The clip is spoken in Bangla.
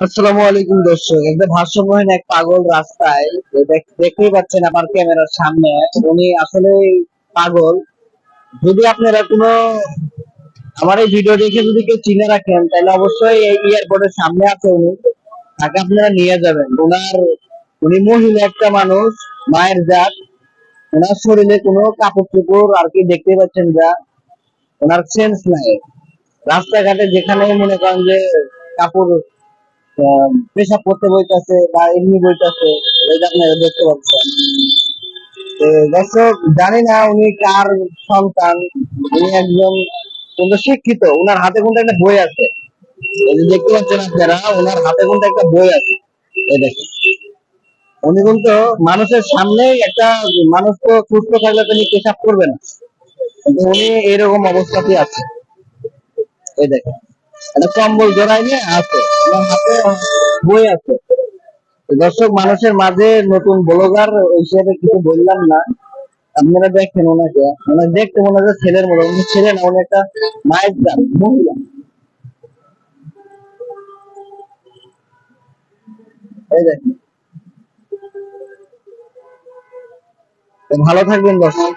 আসসালামু আলাইকুম দর্শক একটা ভারসাম্যহীন এক পাগল রাস্তায় দেখ- দেখতেই পাচ্ছেন আমার ক্যামেরার সামনে। উনি আসলে পাগল। যদি আপনারা কোনো, আমার এই ভিডিও দেখে যদি কেউ চিনে রাখেন, তাহলে অবশ্যই এই এয়ারপোর্টের সামনে আছে উনি। তাকে আপনারা নিয়ে যাবেন। ওনার উনি মহিলা একটা মানুষ, মায়ের জাত। ওনার শরীরে কোনো কাপড় চোপড় আর কি দেখতে পাচ্ছেন যা ওনার সেন্স নাই। রাস্তাঘাটে যেখানে মনে করেন যে কাপড় পেশাব করতে বইতেছে বা এমনি বইতেছে এটা আপনারা দেখতে পাচ্ছেন। দর্শক, জানি না উনি কার সন্তান, উনি একজন কিন্তু শিক্ষিত ওনার হাতে কোনটা একটা বই আছে। এই দেখতে পাচ্ছেন আপনারা ওনার হাতে কোনটা একটা বই আছে। এই দেখেন। উনি কিন্তু মানুষের সামনে একটা মানুষ তো সুস্থ থাকলে তিনি পেশাব করবে না উনি এরকম অবস্থাতে আছে। এই দেখেন। একটা কম্বল জড়াই নিয়ে আছে ওনার হাতে বই আছে। দর্শক, মানুষের মাঝে নতুন ব্লগার হিসেবে কিছু বললাম না। আপনারা দেখেন ওনাকে। ওনাকে দেখতে মনে হচ্ছে ছেলের মতো। ছেলে না উনি একটা মায়ের জাত মহিলা। এই দেখেন। ভালো থাকবেন দর্শক।